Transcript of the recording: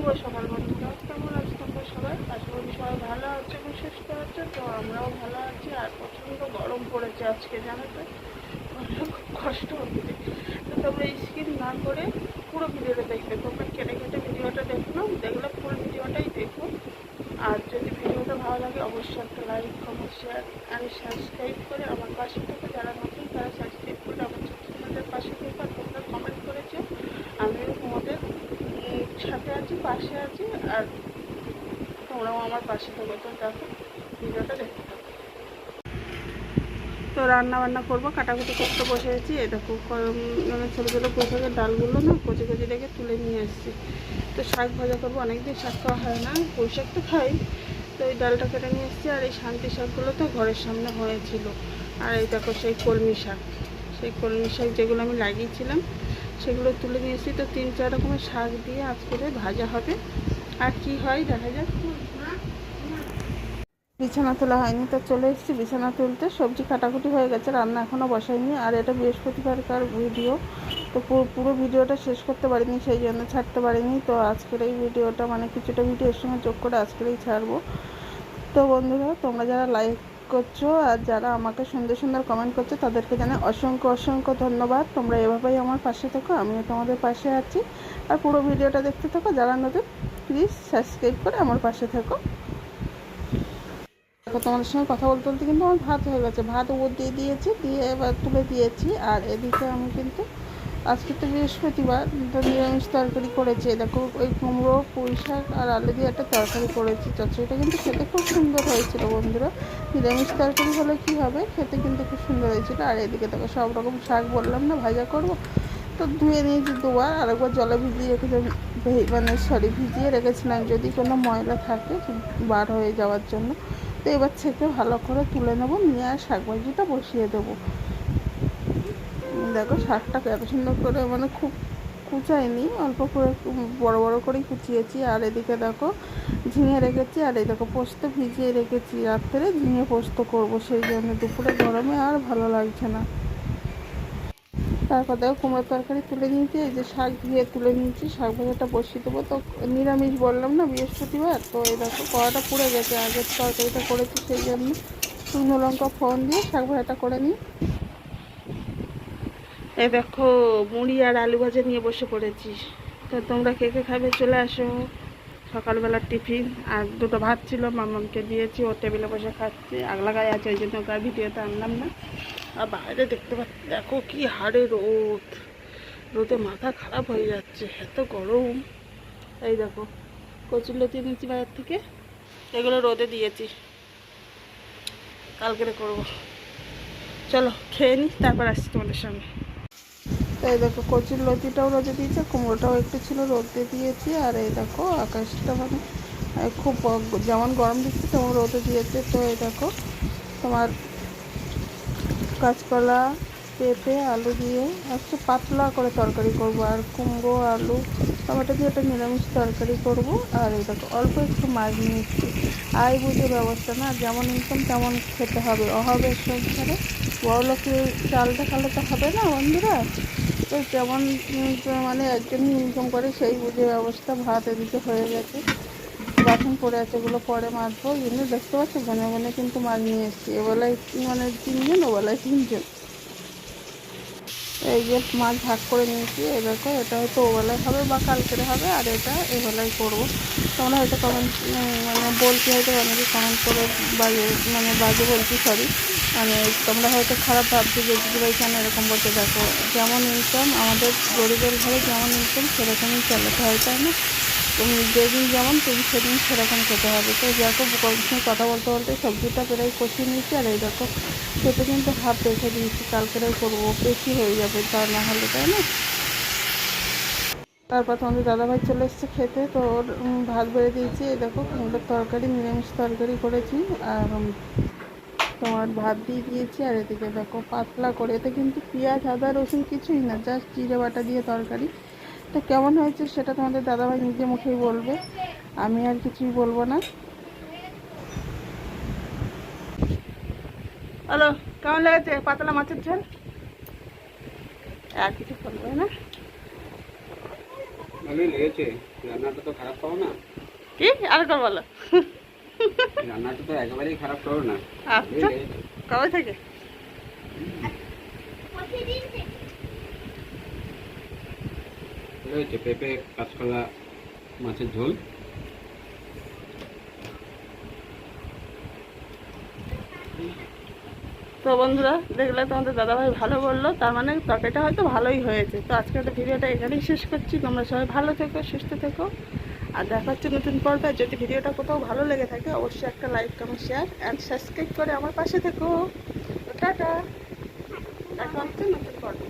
শুভ সকাল বন্ধুরা কেমন আছো তোমরা সবাই? আশা করি সবাই ভালো আছে এবং সুস্থ আছে। তো আমরাও ভালো আছি। আর প্রচণ্ড গরম পড়েছে আজকে, জানো তো? খুব কষ্ট হচ্ছে। তো তোমরা স্কিপ না করে পুরো ভিডিওটা দেখবে। তোমরা কেটে কেটে ভিডিওটা দেখল দেখলে ফুল ভিডিওটাই দেখো। আর যদি ভিডিওটা ভালো লাগে, অবশ্যই একটা লাইক কমেন্ট শেয়ার আর সাবস্ক্রাইব করে আমার পাশে থেকে যারা নতুন, তারা সাবস্ক্রাইব করে আমার ছোট পাশে থেকে তোমরা কমেন্ট করেছ আমিও তোমাদের উম, সাথে আছি পাশে আছি, আর তোমরাও আমার পাশে থাকো, তো দেখো, ভিডিওটা দেখতে থাকো। তো রান্না বান্না করব, কাটাকুটি করতে বসেছি, এই দেখো ক- মানে ছোটো ছোটো পোশাকের ডালগুলো না কচি কচি রেখে তুলে নিয়ে এসেছি। তো শাক ভাজা করব, অনেকদিন শাক খাওয়া হয় না, পুঁই শাক তো খাই। তো এই ডালটা কেটে নিয়ে এসেছি, আর এই শান্তি শাকগুলো তো ঘরের সামনে হয়েছিল। আর এই দেখো সেই কলমি শাক, সেই কলমি শাক যেগুলো আমি লাগিয়েছিলাম সেগুলো তুলে এসেছি তো তিন, চার রকমের শাক দিয়ে আজকে ভাজা হবে। আর কি হয় দেখা যাক। বিছানা তোলা হয়নি, তো চলে এসেছি বিছানা তুলতে। সবজি কাটাকুটি হয়ে গেছে, রান্না এখনও বসাইনি। আর এটা বৃহস্পতিবারকার ভিডিও। তো পুরো পুরো ভিডিওটা শেষ করতে পারিনি, সেই জন্য ছাড়তে পারিনি। তো আজকের এই ভিডিওটা মানে কিছুটা ভিডিওর সঙ্গে যোগ করে আজকেরই ছাড়বো। তো বন্ধুরা, তোমরা যারা লাইক করছ আর যারা আমাকে সুন্দর সুন্দর কমেন্ট করছ, তাদেরকে জানাই অসংখ্য অসংখ্য ধন্যবাদ। তোমরা এভাবেই আমার পাশে থাকো, আমিও তোমাদের পাশে আছি। আর পুরো ভিডিওটা দেখতে থাকো, যারা নতুন প্লিজ সাবস্ক্রাইব করে আমার পাশে থাকো। তোমাদের সঙ্গে কথা বলতে বলতে কিন্তু আমার ভাত হয়ে গেছে। ভাত উপর দিয়ে দিয়েছি, দিয়ে এবার তুলে দিয়েছি। আর এদিকে আমি কিন্তু আজকে তো বৃহস্পতিবার, তো নিরামিষ তরকারি করেছি। দেখো, ওই কুমড়ো, পুঁই শাক আর আলু দিয়ে একটা তরকারি করেছি। চচ্চড়িটা কিন্তু খেতে খুব সুন্দর হয়েছিল বন্ধুরা। নিরামিষ তরকারি হলে কী হবে? খেতে কিন্তু খুব সুন্দর হয়েছিল। আর এদিকে দেখো, সব রকম শাক বললাম না, ভাজা করব। তো ধুয়ে নিয়েছি দুবার, আর একবার জলে ভিজিয়ে রেখে ভে- মানে সরি, ভিজিয়ে রেখেছিলাম যদি কোনো ময়লা থাকে, বার হয়ে যাওয়ার জন্য। তো এবার ছেঁকে ভালো করে তুলে নেব, নিয়ে আর শাক ভাজিটা বসিয়ে দেবো। দেখো শাকটা এত সুন্দর করে মানে খুব কুচাইনি, অল্প করে বড় বড় করেই কুচিয়েছি। আর এদিকে দেখো ঝিঙে রেখেছি, আর এই দেখো পোস্ত ভিজিয়ে রেখেছি রাত্রে, ঝিঙে পোস্ত করব সেই জন্য দুপুরে গরমে আর ভালো লাগছে না। তারপর দেখো কুমড়োর তরকারি তুলে নিয়েছি, এই যে শাক ধুয়ে তুলে নিয়েছি, শাক ভাজাটা বসিয়ে দেবো। তো নিরামিষ বললাম না, বৃহস্পতিবার, তো এই দেখো কড়াটা পুড়ে গেছে, আগের তরকারিটা করেছি সেই জন্য। শুকনো লঙ্কা ফোন দিয়ে শাক ভাজাটা করে নিই। এই দেখো, মুড়ি আর আলু ভাজা নিয়ে বসে পড়েছি তো তোমরা কে কে খাবে চলে আসো। সকালবেলার টিফিন, আর দুটো ভাত ছিল, মামামকে দিয়েছি, ও টেবিলে বসে খাচ্ছে। আগলা গায়ে আছে, ওই জন্য ওকে ভিডিওতে আনলাম না। আর বাইরে দেখতে পাচ্ছি, দেখো কি হাড়ে রোদ। রোদে মাথা খারাপ হয়ে যাচ্ছে, এত গরম। এই দেখো কচুর লতি নিয়েছি বাজার থেকে। এগুলো রোদে দিয়েছি। কালকেরে করব। চলো, খেয়ে নিই তারপর আসছি তোমাদের সামনে এই দেখো কচুর লতিটাও রোদে দিয়েছে, কুমড়োটাও একটু ছিল রোদে দিয়েছি, আর এই দেখো আকাশটা মানে খুব যেমন গরম দিচ্ছে তেমন রোদে দিয়েছে। তো এই দেখো তোমার কাঁচকলা পেঁপে, আলু দিয়ে একটু পাতলা করে তরকারি করব, আর কুমড়ো, আলু, টমেটো দিয়ে একটা নিরামিষ তরকারি করব। আর এই দেখো অল্প একটু মাছ নিয়েছি। আয় বুঝে ব্যবস্থা না, যেমন ইনকাম তেমন খেতে হবে। অভাবের সংসারে বড় লোকের চালটা খালে তো হবে না বন্ধুরা? তো যেমন মানে একজন ইনকাম করে সেই বুঝে ব্যবস্থা ভাত এদিকে হয়ে গেছে। বাসন পড়ে আছে, এগুলো পরে মাজবো কিন্তু দেখতে পাচ্ছি, ঘনে ঘনে কিন্তু মাছ নিয়ে এসেছি। এবেলায় মানে তিনজন, ওবেলায় তিনজন। এই যে মাছ ভাগ করে নিয়েছি, এই দেখো, এটা হয়তো ওবেলায় হবে বা কালকেরে হবে, আর এটা এবেলায় করব। তোমরা হয়তো কমেন্ট মানে বলছি হয়তো অনেকে কমেন্ট করে, বাজে মানে বাজে বলছি সরি মানে তোমরা হয়তো খারাপ ভাবছ যে দিদিভাই কেন এরকম বলতে দেখো, যেমন ইনকাম, আমাদের গরিবের ঘরে যেমন ইনকাম, সেরকমই চালাতে হয় তাই না? তুমি যেদিন যেমন তুমি সেদিন সেরকম খেতে হবে। তো গরমের সঙ্গে কথা বলতে বলতে সবজিটা প্রায় কষিয়ে নিয়েছি আর এই দেখো, খেতে কিন্তু হাফ রেখে দিয়েছি। কালকেরাই করব বেশি হয়ে যাবে তা না হলে, তাই না? তারপর তোমাদের দাদাভাই চলে এসছে খেতে। তো ওর ভাত বেড়ে দিয়েছি। এই দেখো কুমড়োর তরকারি, নিরামিষ তরকারি করেছি। আর তোমার ভাত দিয়ে দিয়েছি আর এদিকে দেখো পাতলা করে এতে কিন্তু পেঁয়াজ আদা রসুন কিছুই না জাস্ট জিরে বাটা দিয়ে তরকারি। তো কেমন হয়েছে সেটা তোমাদের দাদাভাই নিজে মুখেই বলবে আমি আর কিছুই বলব না। হ্যালো কেমন লেগেছে পাতলা মাছের ঝোল? আর কিছু বলবে না? ভালোই লেগেছে রান্নাটা তো খারাপ করো না। কি? আর বলো। রান্নাটা তো একেবারেই খারাপ করো না। আচ্ছা কবে থেকে? হয়েছে পেঁপে কাঁচকলা মাছের ঝোল। তো বন্ধুরা দেখলে তোমাদের দাদাভাই ভালো বলল তার মানে তরকারিটা হয়তো ভালোই হয়েছে। তো আজকে ভিডিওটা এখানেই শেষ করছি। তোমরা সবাই ভালো থেকো সুস্থ থেকো। আর দেখা হচ্ছে নতুন পর্বে, যদি ভিডিওটা কোথাও ভালো লেগে থাকে, অবশ্যই একটা like comment share and subscribe করে আমার পাশে থেকো। টাটা। দেখা হচ্ছে নতুন পর্বে।